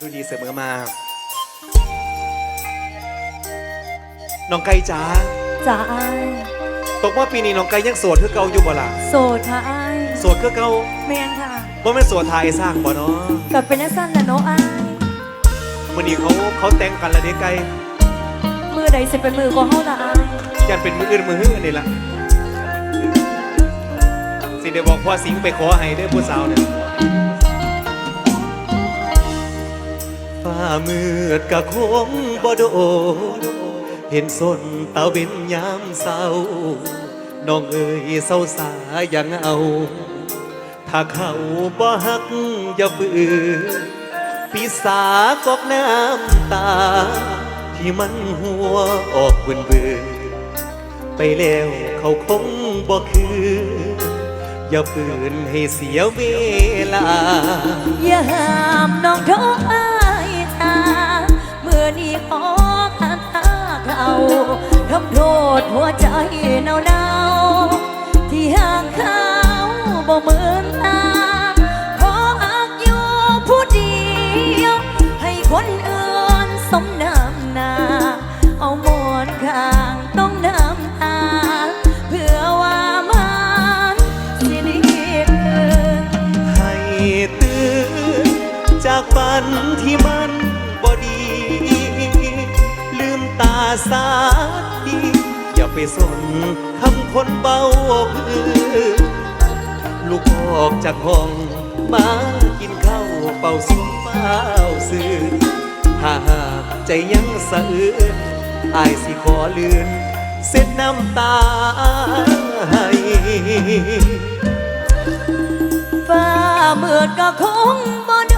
ดูดีเสมอมา น้องไก่จ๋าจ้าอายตกว่าปีนี้น้องไก่ยังโสดคือเก่าอยู่บ่ล่ะโสดค่ะอายโสดคือเก่าแมนค่ะบ่แม่นโสดทายสร้างบ่เนาะกับเป็นนักสั้นแหละเนาะอายมื้อนี้เขาเขาแต่งกันและเด้ไก่มือใดสิเป็นมือของเฮาละอายยันเป็นมืออื่นมือฮื้อนี่ล่ะสิได้บอกพ่อสิงห์ไปขอให้เด้อผู้สาวเนี่ย มืดกะคงบ่โดนเห็นสนเตาเบ็นยามเศร้า น้องเอ๋ยเศร้าสาอยังเอา ถ้าเขาบ่ฮักอย่าฝืนปีศาจกอกน้ำตา ที่มันหัวออกเบื่นเบื่อไปแล้วเขาคงบ่คืออย่าฝืนให้เสียเวลา อย่าห้ามน้องทษอ เนาเนาๆที่ห่างเขาบ่เหมือนตาขออักอยู่ผู้เดียว ให้คนอื่นสมน้ำหนาเอาหมอนข้างต้องน้ำตา เพื่อว่ามันสิดีขึ้นให้ตื่นจากฝันที่มันบ่ดี ลืมตาสาดี ไปสนคำคนเบาพื้นลูกออกจากห้องมากินข้าวเป่าสุมเฝ้าซื้อถ้าหากใจยังสะอื้นอายสิขอเลือนเส้นน้ำตาให้ฟ้าเมืดก็คงบ่โ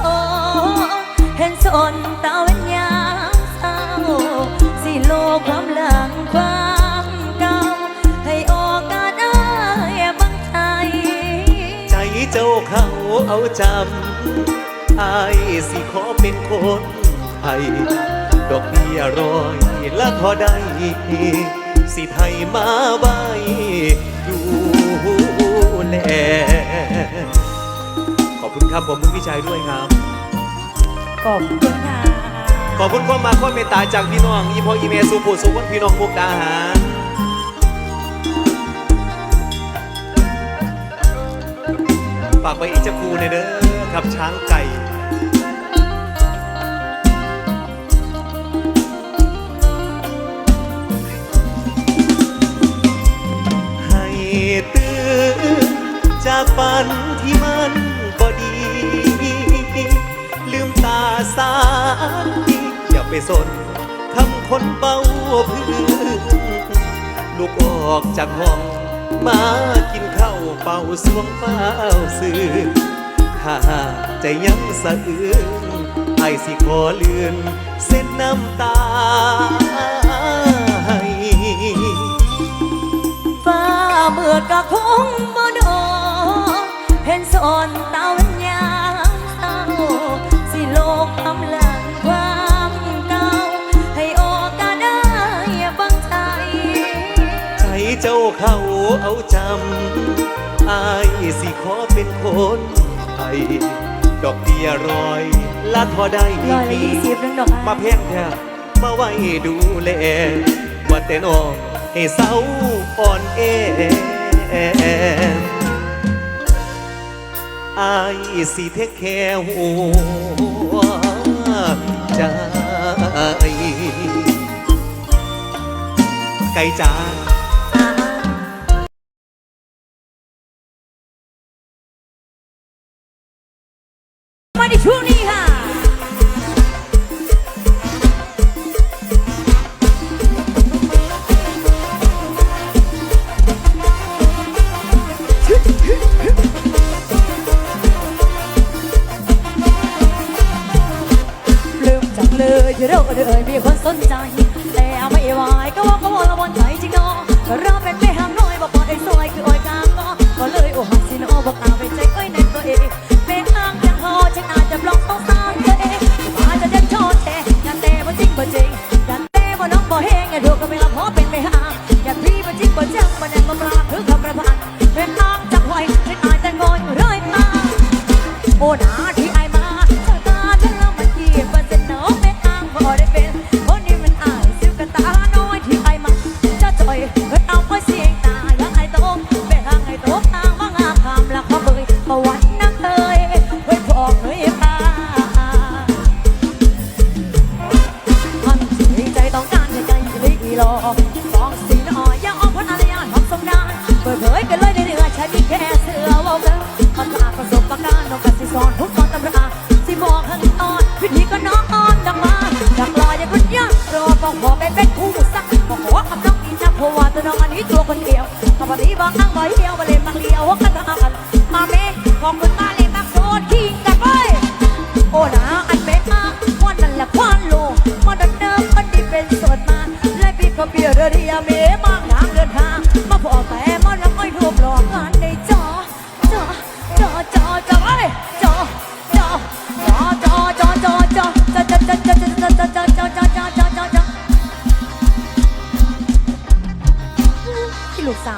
จำอายสิขอเป็นคนไทย ดอกเบี้ยร้อยละพอได้สิไทยมาไว้ดูแลขอบคุณครับขอบคุณพี่ชายด้วยครับ ขอบคุณค่ะ ขอบคุณความมาความเมตตาจากพี่น้องอีพออีเมสุภูสุวันพี่น้องมุกดาหาร ฝากไปอีกจะครูในเด้อครับช้างไก่ให้ตื่นจากฝันที่มันบ่ดี ลืมตาสาดีอย่าไปสนคำคนเบาพื้นลูกออกจากห้อง มากินข้าวเป่าสวงเฝ้าซื้อถ้าหาใจยังสะอื้นไอสิขอเลื่อนเส้นน้ำตาให้ฟ้ามืดก็คงบ่ดนเห็นสนตาวัน ดอกเบี้ยร้อยละพอได้ร้อยละยี่สิบนึงดอกมาอ้ายเพียงแค่มาไว้ดูแลว่าแต่น้องให้เศร้าอ่อนแออายสิเทคแค่หัวใจไก่จ๋า จังเลยที่เราเลยมีคนสนใจ แต่ไม่ไหวก็ว่าก็ว่าละบนใจจริงเนาะก็เราเป็นไม่ห่างน้อยบอกปอดไอ้ซอยคืออ้อยกลางก็ก็เลยโอ้หักสิโนบอกอาไปใจอ้อยในตัวเอง พิธีก็น้องดังมาดักลอยอย่างคนยากรอบอกขอไปเป็นคู่สักบอกขอคำน้องอีนักเพราะว่าตัวน้องอันนี้ตัวคนเดียวปกติบอกนั่งบ่อยเดียวมาเล่นมาเลียวหัวกระตากันมาเมของคุณมาเล่นมาโซนคิงกันไปโอ้นะอันเมตมาวันนั้นแหละควันโลงมาดันเดิมมันดีเป็นสดมาและพี่ก็เบียร์เรียเมมา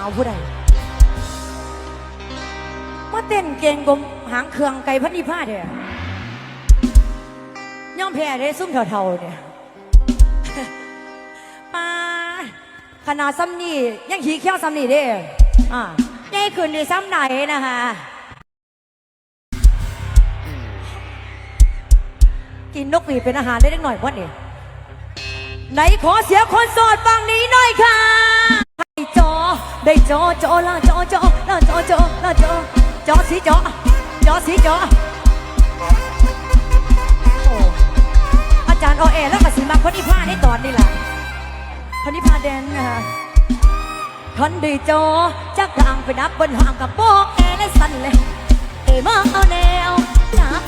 าผู้ใดมาเต้นเก่งกลมหางเครื่องไก่พันนิพาเด้อย่อมแพ้ได้ซุ่มเท่าๆเนี่ยป้าขนาดซ้ำนี่ยังขี้เขี้ยวซ้ำนี่เด้อ่าใหญ่ขึ้นดีซ้ำไหนนะคะกินนกหวีเป็นอาหารได้เล็กหน่อยพ่อเนี่ยไหนขอเสียคนโสดฝั่งนี้หน่อยค่ะ ได้จอจอละจอจอละจอจอละจอจอสีจอจอสีจอโอ้อาจารย์โอเอแล้วก็สีมาคนที่ผ้าในตอนนี้แหละคนที่ผ้าแดนนะคะคันดีจอจากกลางไปนับบนห่างกับโป๊กแอและสันเลยเอ้ยมาเอาแนวจับ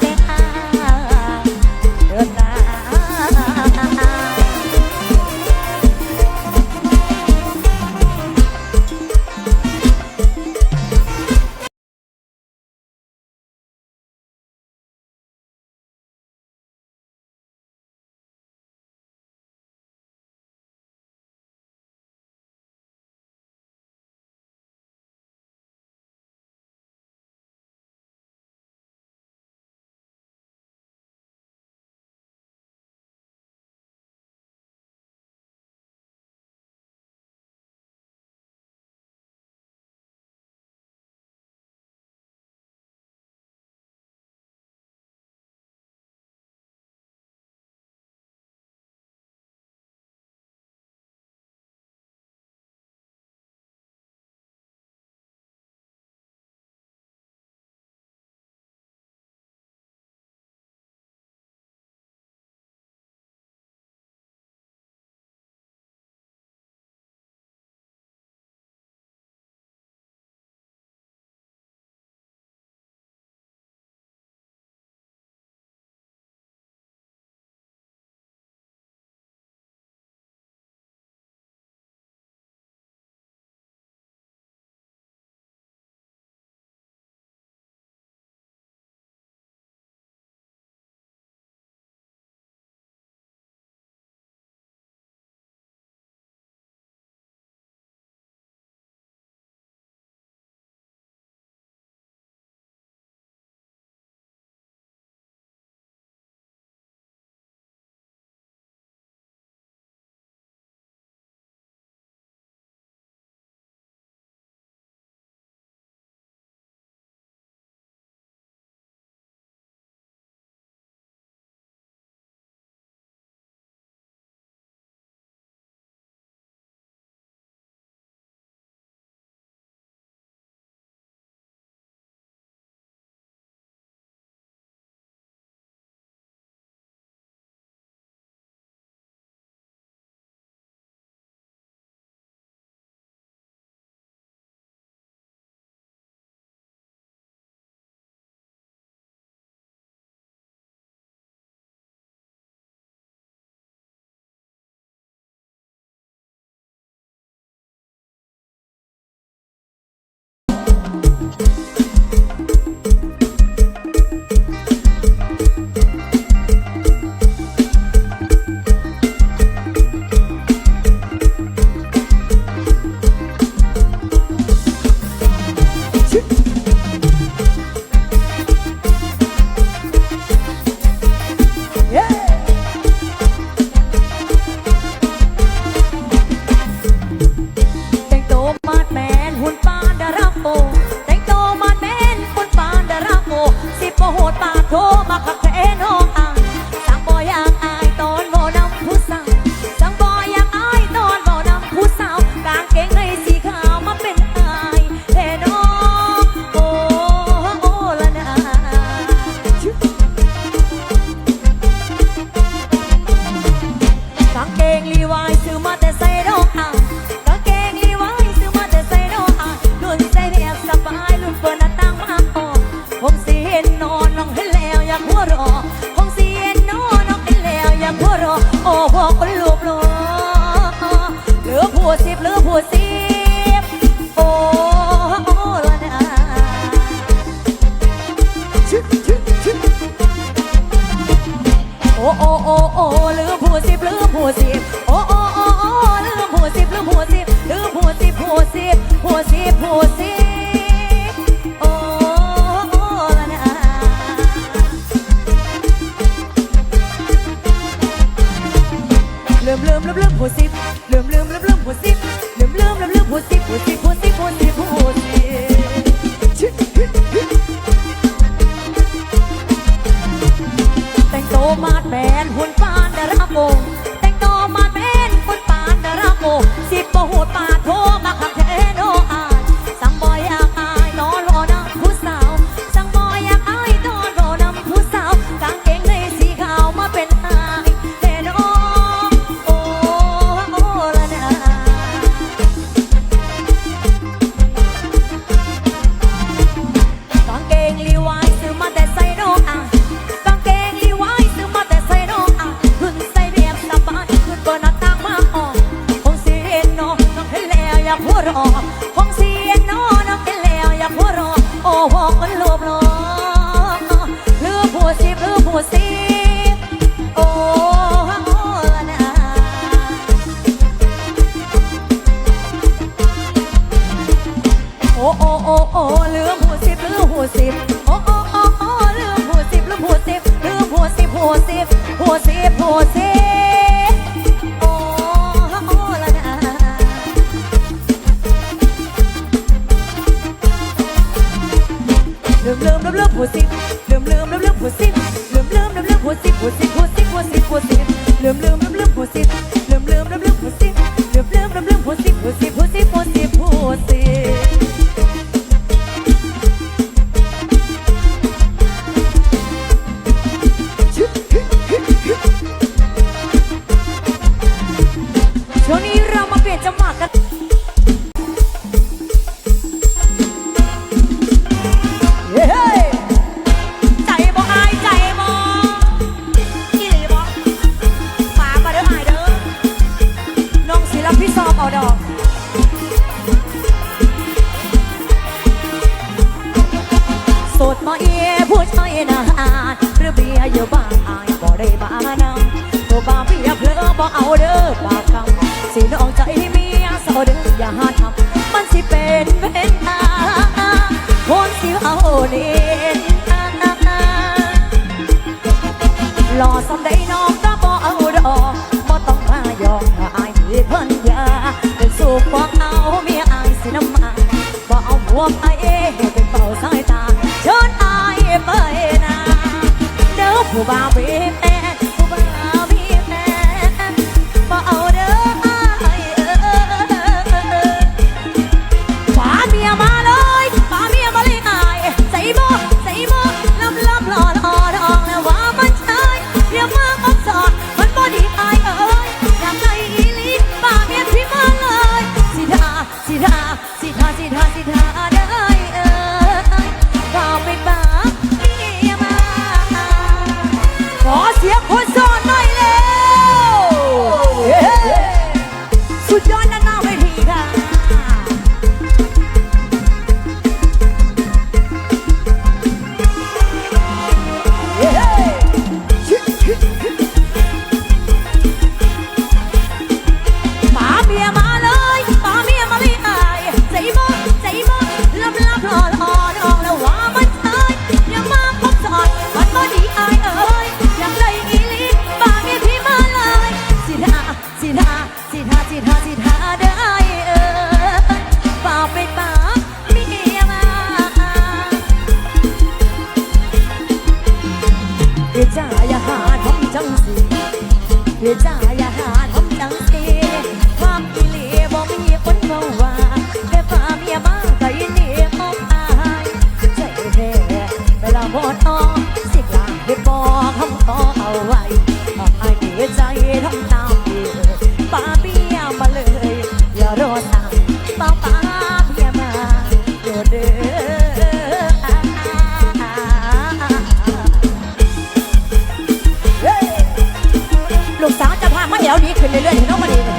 แฟนหุ่น ผู้ชานะอาเบียยู่บายบ่ได้มานำตัวเบียเพลอบ่เอาเด้อปากคำสิน้องใจเมียเศร้เด้ออยาหทำมันสิเป็นเวนนาคนสิเอาเล่นอสำได้น้องก็บ่เอาดอกบ่ต้องมายอมอาเพิ่นยาสุขบ่เอาเมียอาสิน้มาบ่เอาหัวไอ ผู้บ่าวบีเต พ่ทองสิกลาเฮ็บอกคำขอเอาไว้ออกให้ดีใจทำตามดีป้าเบี้ยมาเลย อย่ารอตามป้าป้าเบี้ยมาโดดเด้อลูกสาวจะพามาเดี๋ยวนี้ขึ้นเรื่อยๆนน้องมาดี